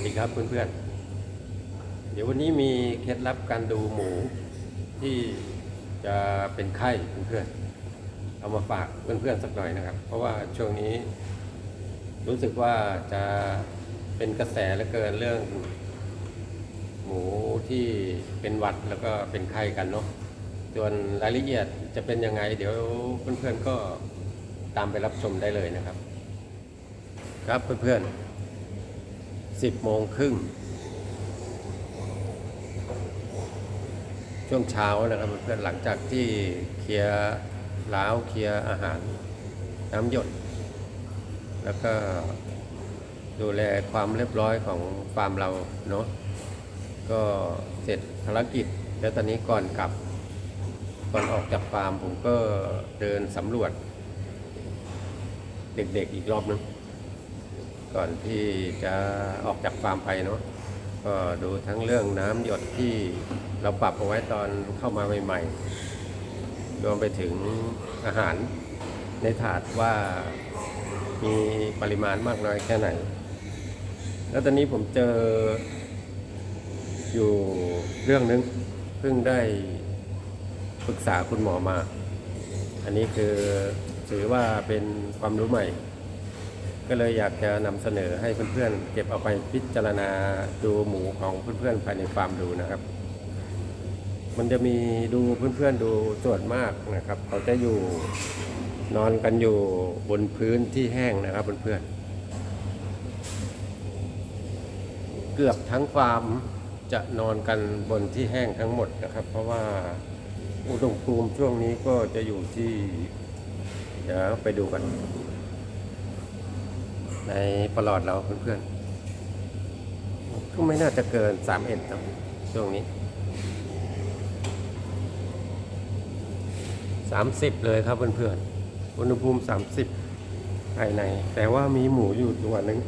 วัสดีครับเพื่อนๆ เดี๋ยววันนี้มีเคล็ดลับการดูหมูที่จะเป็นไข้เพื่อนๆ เอามาฝากเพื่อนๆสักหน่อยนะครับ เพราะว่าช่วงนี้รู้สึกว่าจะเป็นกระแสเหลือเกินเรื่อง หมูที่เป็นหวัดแล้วก็เป็นไข้กันเนาะ ส่วนรายละเอียดจะเป็นยังไง เดี๋ยวเพื่อนๆก็ตามไปรับชมได้เลยนะครับ ครับเพื่อนๆ สิบโมงครึ่ง ช่วงเช้านะครับเพื่อนหลังจากที่เคลียร์ล้าวเคลียร์อาหารน้ำหยด แล้วก็ดูแลความเรียบร้อยของฟาร์มเราเนาะก็เสร็จภารกิจ แล้วตอนนี้ก่อนกลับ ก่อนออกจากฟาร์มผมก็เดินสำรวจ เด็กๆอีกรอบนึง ก่อนที่จะออกจากฟาร์มไปเนาะก็ดูทั้งเรื่องน้ำหยดที่เราปรับเอาไว้ตอนเข้ามาใหม่ๆ รวมไปถึงอาหารในถาดว่ามีปริมาณมากน้อยแค่ไหน แล้วตอนนี้ผมเจออยู่เรื่องนึงเพิ่งได้ปรึกษาคุณหมอมา อันนี้คือถือว่าเป็นความรู้ใหม่ ก็เลยอยากจะนำเสนอให้เพื่อนๆ เก็บเอาไปพิจารณาดูหมูของเพื่อนๆภายในฟาร์มดูนะครับ มันจะมีดูเพื่อนๆดูส่วนมากนะครับ เขาจะอยู่นอนกันอยู่บนพื้นที่แห้งนะครับเพื่อนๆเกือบทั้งฟาร์มจะนอนกันบนที่แห้งทั้งหมดนะครับ เพราะว่าอุณหภูมิช่วงนี้ก็จะอยู่ที่ เดี๋ยวไปดูกัน ในประหลอดเราเพื่อนๆก็ไม่น่าจะเกินสามเอ็ดครับช่วงนี้สามสิบเลยครับเพื่อนๆอุณหภูมิสามสิบภายใน แต่ว่ามีหมูอยู่ตัวหนึง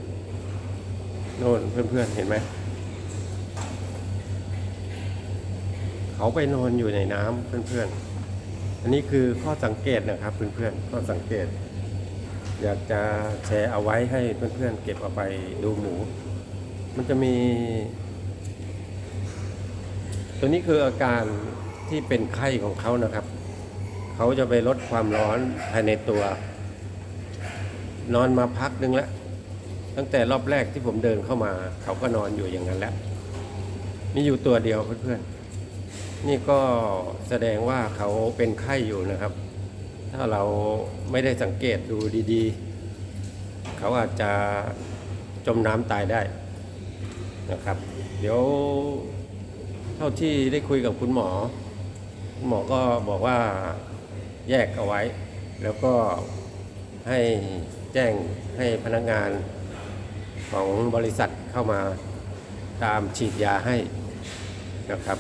โน่นเพื่อนๆเห็นไหมเขาไปนอนอยู่ในน้ำเพื่อนๆอันนี้คือข้อสังเกตนะครับเพื่อนๆข้อสังเกต อยากจะแชร์เอาไว้ให้เพื่อนๆเก็บเอาไปดูหมู มันจะมี ตัวนี้คืออาการที่เป็นไข้ของเขานะครับ เขาจะไปลดความร้อนภายในตัว นอนมาพักนึงแล้ว ตั้งแต่รอบแรกที่ผมเดินเข้ามา เขาก็นอนอยู่อย่างนั้นแล้ว มีอยู่ตัวเดียวเพื่อนๆ นี่ก็แสดงว่าเขาเป็นไข้อยู่นะครับ ถ้าเราไม่ได้สังเกตดูดีๆ เขาอาจจะจมน้ำตายได้นะครับ เดี๋ยวเท่าที่ได้คุยกับคุณหมอ คุณหมอก็บอกว่าแยกเอาไว้ แล้วก็ให้แจ้งให้พนักงานของบริษัทเข้ามาตามฉีดยาให้นะครับ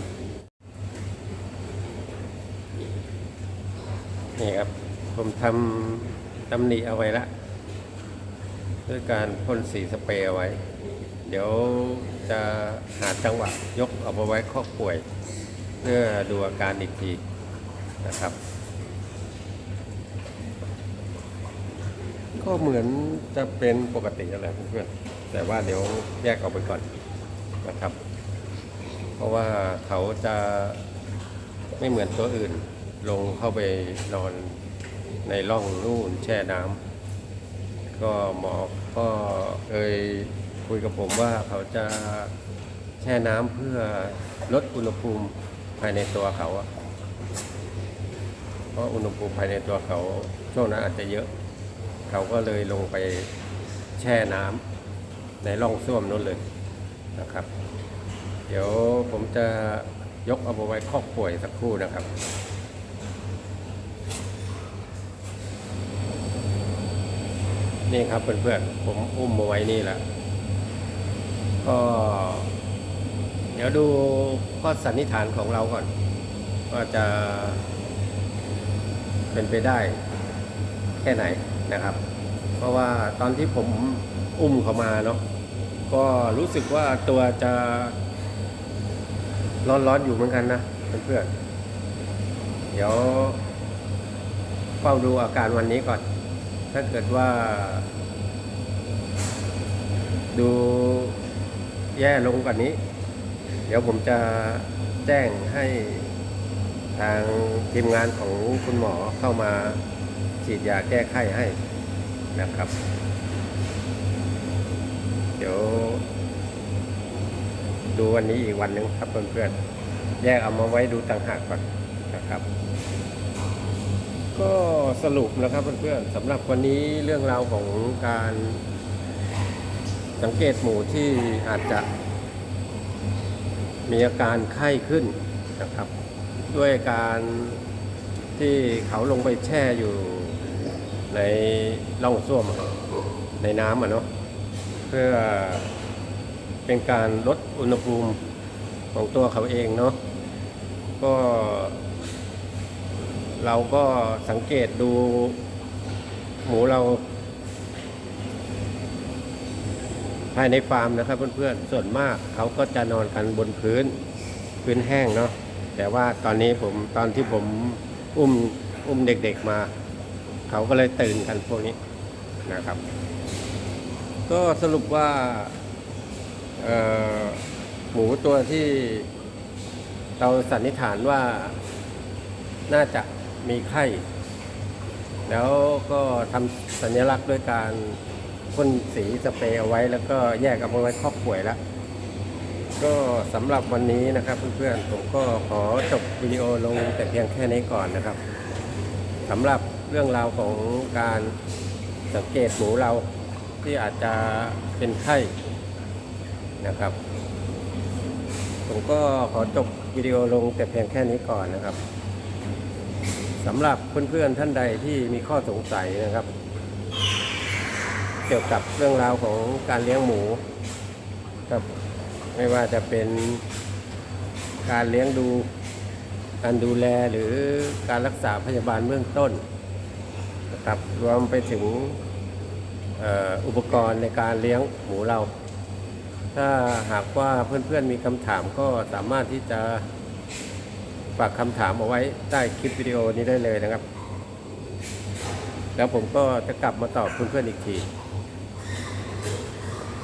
นี่ครับ ผมทำตำหนิเอาไว้ละด้วยการพ่นสีสเปรย์เอาไว้ เดี๋ยวจะหาจังหวะยกเอาไปไว้ครอป่วย เพื่อดูอาการอีกทีนะครับ ก็เหมือนจะเป็นปกติอะไรเพื่อนแต่ว่าเดี๋ยวแยกออกไปก่อนนะครับ เพราะว่าเขาจะไม่เหมือนตัวอื่นลงเข้าไปนอน ในร่องนู่นแช่น้ำก็หมอก็เคยคุยกับผมว่าเขาจะแช่น้ำเพื่อลดอุณหภูมิภายในตัวเขาเพราะอุณหภูมิภายในตัวเขาช่วงนั้นอาจจะเยอะ เขาก็เลยลงไปแช่น้ำในร่องส้วมนู้นเลยนะครับ เดี๋ยวผมจะยกเอาไปไว้ครอบป่วยสักครู่นะครับ นี่ครับเพื่อนๆผมอุ้มมาไว้นี่แหละก็เดี๋ยวดูข้อสันนิษฐานของเราก่อน ว่าจะเป็นไปได้แค่ไหนนะครับ เพราะว่าตอนที่ผมอุ้มเขามาเนาะก็รู้สึกว่าตัวจะร้อนๆอยู่เหมือนกันนะเพื่อนๆเดี๋ยวเฝ้าดูอาการวันนี้ก่อน ถ้าเกิดว่า ดูแย่ลงกว่านี้ เดี๋ยวผมจะแจ้งให้ทางทีมงานของคุณหมอเข้ามาฉีดยาแก้ไข้ให้นะครับ เดี๋ยว ดูวันนี้อีกวันหนึ่งครับเพื่อนๆแยกเอามาไว้ดูต่างหากก่อนนะครับ ก็สรุปนะครับเพื่อนๆสำหรับวันนี้เรื่องราวของการสังเกตหมูที่อาจจะมีอาการไข้ขึ้นนะครับ ด้วยการที่เขาลงไปแช่อยู่ในร่องส้วมในน้ำอะเนาะเพื่อเป็นการลดอุณหภูมิของตัวเขาเองเนาะก็ เราก็สังเกตดูหมูเรา ภายในฟาร์มนะครับเพื่อนๆ ส่วนมากเขาก็จะนอนกันบนพื้นพื้นแห้งเนาะแต่ว่าตอนนี้ผมตอนที่ผมอุ้มอุ้มเด็กๆมา เขาก็เลยตื่นกันพวกนี้นะครับ ก็สรุปว่าหมูตัวที่เราสันนิษฐานว่าน่าจะ มีไข้ แล้วก็ทำสัญลักษณ์ด้วยการพ่นสีสเปรย์เอาไว้ แล้วก็แยกเอาไว้ครอบป่วยแล้ว ก็สำหรับวันนี้นะครับเพื่อนๆผมก็ขอจบวิดีโอลงแต่เพียงแค่นี้ก่อนนะครับสำหรับเรื่องราวของการสังเกตหมูเราที่อาจจะเป็นไข้นะครับ ผมก็ขอจบวิดีโอลงแต่เพียงแค่นี้ก่อนนะครับ สำหรับเพื่อนๆท่านใดที่มีข้อสงสัยนะครับ เกี่ยวกับเรื่องราวของการเลี้ยงหมูครับไม่ว่าจะเป็นการเลี้ยงดูการดูแลหรือการรักษาพยาบาลเบื้องต้นนะครับรวมไปถึงอุปกรณ์ในการเลี้ยงหมูเรา ถ้าหากว่าเพื่อนๆมีคำถามก็สามารถที่จะ ฝากคำถามเอาไว้ใต้คลิปวิดีโอนี้ได้เลยนะครับ แล้วผมก็จะกลับมาตอบเพื่อนๆอีกที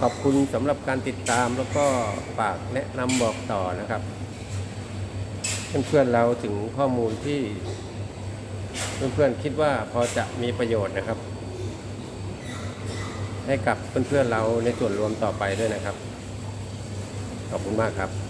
ขอบคุณสำหรับการติดตามแล้วก็ฝากแนะนำบอกต่อนะครับ เพื่อนๆเราถึงข้อมูลที่ เพื่อนๆคิดว่าพอจะมีประโยชน์นะครับ ให้กับเพื่อนๆเราในส่วนรวมต่อไปด้วยนะครับ ขอบคุณมากครับ